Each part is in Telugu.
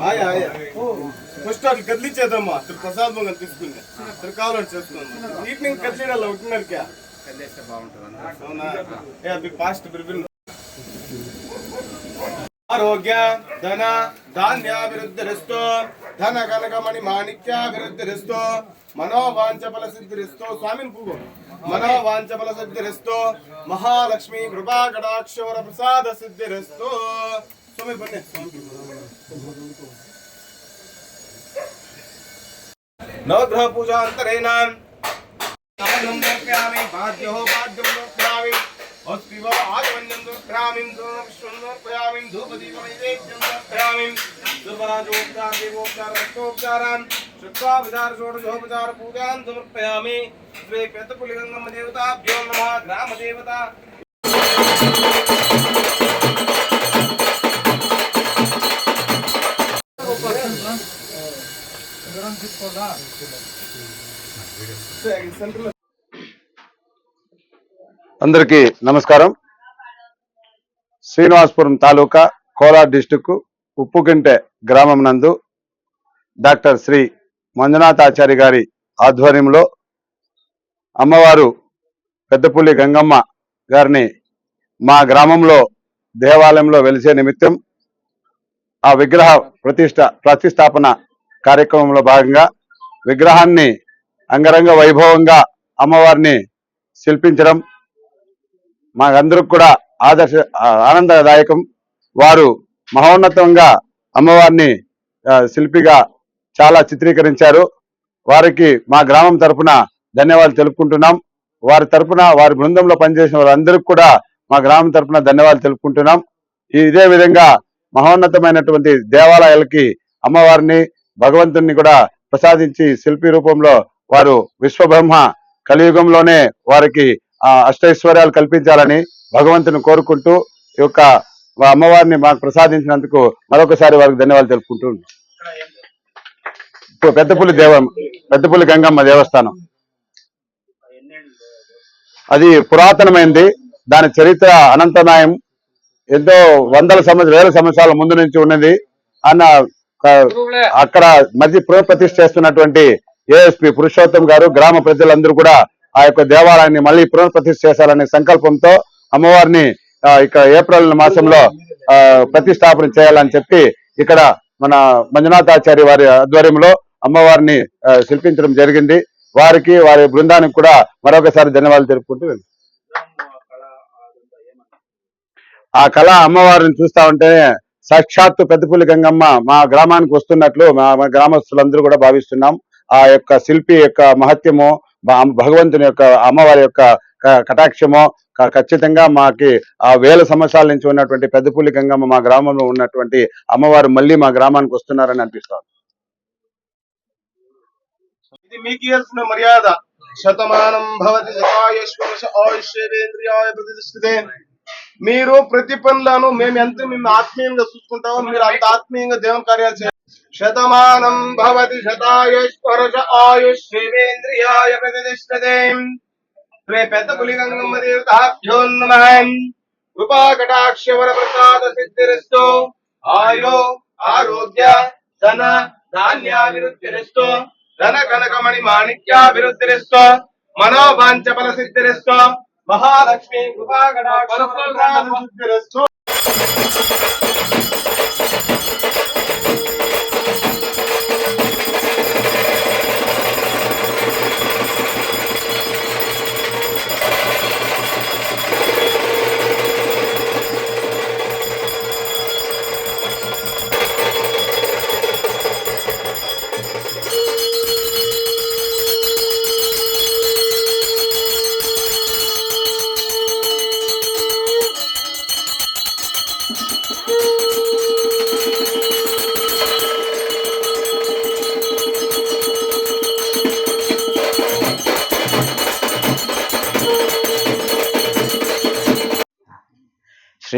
ఆయా ఫస్ట్ అట్లా కదిలిచ్చేదమ్మా తిరు ప్రసాదంగా తీసుకుని తిరు కావాలని చేసుకున్నాం వీటిని కదిలిడాలి ఒకటిన్నరకే కదిలిస్తే బాగుంటుంది. అవునా? ఫాస్ట్ బిర్బిల్ ఆరోగ్య ధన ధాన్యాభివృద్ధిరిస్తూ ధన కనకమణి మాణిక్యాభివృద్ధిరిస్తూ మనోవాంఛ ఫల సిద్ధిరిస్తూ స్వామిని పూగు మనోవాంఛ ఫల సిద్ధిరిస్తూ మహాలక్ష్మి కృపా కటాక్షోర ప్రసాద సిద్ధిరిస్తూ స్వామి బన్నే నవగ్రహ పూజ అంతరేణ ఆనందం దర్పయామి పాద్యో పాద్యం దర్పయామి అస్పివ ఆగమన్యం దర్పయామి విశ్వం దర్పయామి ధూపదీపమైవేద్యం దర్పయామి దుర్వాజోపచార దేవోపచార రక్తోపచారాన్ శ్రుత్వా విదార షోడశోపచార పూజాన్ సమర్పయామి శ్రీ పెద్దపులి గంగమ్మ దేవతాభ్యో నమ గ్రామ దేవత సెంట్రల్ అందరికీ నమస్కారం. శ్రీనివాసపురం తాలూకా కోలార్ డిస్టిక్ ఉప్పుకింటె గ్రామం నందు డాక్టర్ శ్రీ మంజునాథాచారి గారి ఆధ్వర్యంలో అమ్మవారు పెద్దపల్లి గంగమ్మ గారిని మా గ్రామంలో దేవాలయంలో వెలిసే నిమిత్తం ఆ విగ్రహ ప్రతిష్ట ప్రతిష్టాపన కార్యక్రమంలో భాగంగా విగ్రహాన్ని అంగరంగ వైభవంగా అమ్మవారిని శిల్పించడం మాకందరికి కూడా ఆదర్శ ఆనందదాయకం. వారు మహోన్నతంగా అమ్మవారిని శిల్పిగా చాలా చిత్రీకరించారు. వారికి మా గ్రామం తరపున ధన్యవాదాలు తెలుపుకుంటున్నాం. వారి తరపున వారి బృందంలో పనిచేసిన వారందరికీ కూడా మా గ్రామం తరపున ధన్యవాదాలు తెలుపుకుంటున్నాం. ఇదే విధంగా మహోన్నతమైనటువంటి దేవాలయాలకి అమ్మవారిని భగవంతుని కూడా ప్రసాదించి శిల్పి రూపంలో వారు విశ్వబ్రహ్మ కలియుగంలోనే వారికి అష్టైశ్వర్యాలు కల్పించాలని భగవంతుని కోరుకుంటూ ఈ యొక్క అమ్మవారిని మాకు ప్రసాదించినందుకు మరొకసారి వారికి ధన్యవాదాలు తెలుపుకుంటున్నాను ఇప్పుడు దేవ దేవం పెద్దపుల్లి గంగమ్మ దేవస్థానం. అది పురాతనమైంది. దాని చరిత్ర అనంతనాయం ఎంతో వందల సంవత్సరాల వేల సంవత్సరాల ముందు నుంచి ఉన్నది. అన్న అక్కడ మధ్య పునఃప్రతిష్ఠ చేస్తున్నటువంటి ఏఎస్పి పురుషోత్తం గారు గ్రామ ప్రజలందరూ కూడా ఆ యొక్క దేవాలయాన్ని మళ్ళీ పునఃప్రతిష్ఠ చేశారనే సంకల్పంతో అమ్మవారిని ఇక్కడ ఏప్రిల్ మాసంలో ప్రతిష్టాపన చేయాలని చెప్పి ఇక్కడ మన మంజునాథాచార్య వారి ఆధ్వర్యంలో అమ్మవారిని శిల్పించడం జరిగింది. వారికి వారి బృందానికి కూడా మరొకసారి ధన్యవాదాలు తెలుపుకుంటూ ఆ కళ అమ్మవారిని చూస్తా ఉంటే సాక్షాత్తు పెద్దపల్లి గంగమ్మ మా గ్రామానికి వస్తున్నట్లు మా గ్రామస్తులందరూ కూడా భావిస్తున్నాం. ఆ యొక్క శిల్పి యొక్క మహత్యము భగవంతుని యొక్క అమ్మవారి యొక్క కటాక్షము ఖచ్చితంగా మాకి ఆ వేల సంవత్సరాల నుంచి ఉన్నటువంటి పెద్దపల్లి గంగమ్మ మా గ్రామంలో ఉన్నటువంటి అమ్మవారు మళ్ళీ మా గ్రామానికి వస్తున్నారని అనిపిస్తారు ఇది మీకు ఇవ్వాల్సిన మర్యాద. శతమానం భవతి శతాయుష్వర్ష ఆయుష్యేంద్రియాయ ప్రతిష్ఠితే. మీరు ప్రతి పనులను మేము ఎంత మేము ఆత్మీయంగా చూసుకుంటామో మీరు అంత ఆత్మీయంగా దేవుని కార్యాలు చేయాలి. శతమానం భవతి శతాయుష్వర్ష ఆయుష్యేంద్రియాయ ప్రతిష్ఠితే. శ్రీ పెద్ద పులిగంగమ్మ దేవతాభ్యో నమః. కృపా కటాక్ష వర ప్రసాద సిద్ధిరస్తు. ఆయో ఆరోగ్య ధన ధాన్యాభివృద్ధిరస్తు. ధన కనకమణి మాణిక్యాభివృద్ధిరస్తు. మనోభాంచ ఫల సిద్ధిరస్తు. మహాలక్ష్మి కృపా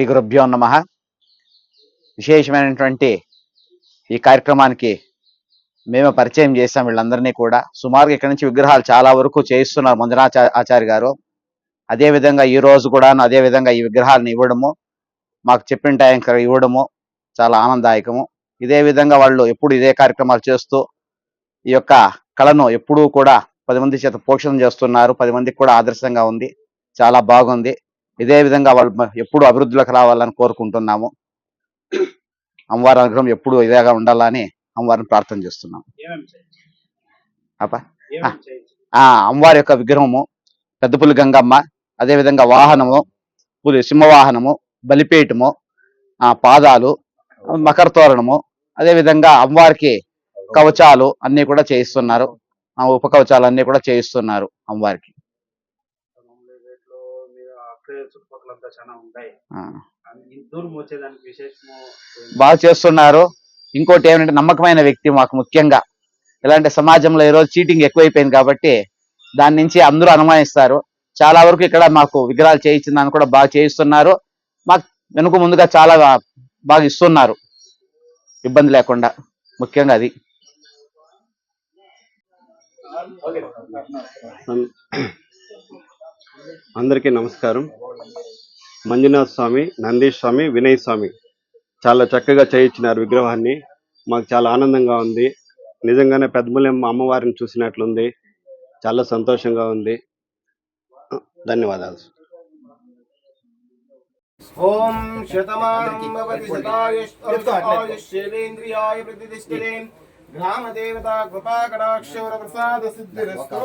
శ్రీ గురుభ్యో నమ. విశేషమైనటువంటి ఈ కార్యక్రమానికి మేము పరిచయం చేసాం వీళ్ళందరినీ కూడా. సుమారుగా ఇక్కడ నుంచి విగ్రహాలు చాలా వరకు చేయిస్తున్నారు మంజునాథ ఆచార్య గారు. అదే విధంగా ఈ రోజు కూడా అదే విధంగా ఈ విగ్రహాలను ఇవ్వడము మాకు చెప్పిన టైంకి ఇవ్వడము చాలా ఆనందదాయకము. ఇదే విధంగా వాళ్ళు ఎప్పుడు ఇదే కార్యక్రమాలు చేస్తూ ఈ యొక్క కళను ఎప్పుడూ కూడా పది మంది చేత పోషణ చేస్తున్నారు. పది మందికి కూడా ఆదర్శంగా ఉంది. చాలా బాగుంది. ఇదే విధంగా వాళ్ళు ఎప్పుడు అభివృద్ధిలోకి రావాలని కోరుకుంటున్నాము. అమ్మవారి అనుగ్రహం ఎప్పుడు ఇదేగా ఉండాలని అమ్మవారిని ప్రార్థన చేస్తున్నాం. అప్ప అమ్మవారి యొక్క విగ్రహము పెద్దపులి గంగమ్మ అదే విధంగా వాహనము పులి సింహవాహనము బలిపీఠము ఆ పాదాలు మకర తోరణము అదే విధంగా అమ్మవారికి కవచాలు అన్ని కూడా చేయిస్తున్నారు. ఆ ఉప కవచాలు అన్ని కూడా చేయిస్తున్నారు అమ్మవారికి. చుట్టుపక్కలంతా చాలా ఉంటాయి. ఆ, ఇంత దూరం వచ్చేదానికి విశేషము బాగా చేస్తున్నారు. ఇంకోటి ఏమంటే నమ్మకమైన వ్యక్తి మాకు ముఖ్యంగా. ఇలాంటి సమాజంలో ఈరోజు చీటింగ్ ఎక్కువైపోయింది కాబట్టి దాని నుంచి అందరూ అనుమానిస్తారు. చాలా వరకు ఇక్కడ మాకు విగ్రహాలు చేయించిన దాన్ని కూడా బాగా చేయిస్తున్నారు. మాకు వెనుక ముందుగా చాలా బాగా ఇస్తున్నారు. ఇబ్బంది లేకుండా. ముఖ్యంగా అది. అందరికీ నమస్కారం మంజునాథ్ స్వామి నందీష్ స్వామి వినయ్ స్వామి చాలా చక్కగా చేయించినారు విగ్రహాన్ని మాకు చాలా ఆనందంగా ఉంది నిజంగానే పెద్దమూలెం అమ్మవారిని చూసినట్లుంది చాలా సంతోషంగా ఉంది ధన్యవాదాలు ఓం శతమానం భవతి శతాయుష్యేంద్రియాయ ప్రతిష్టతే గ్రామ దేవత కృపా కటాక్షర ప్రసాద సిద్ధిరస్తో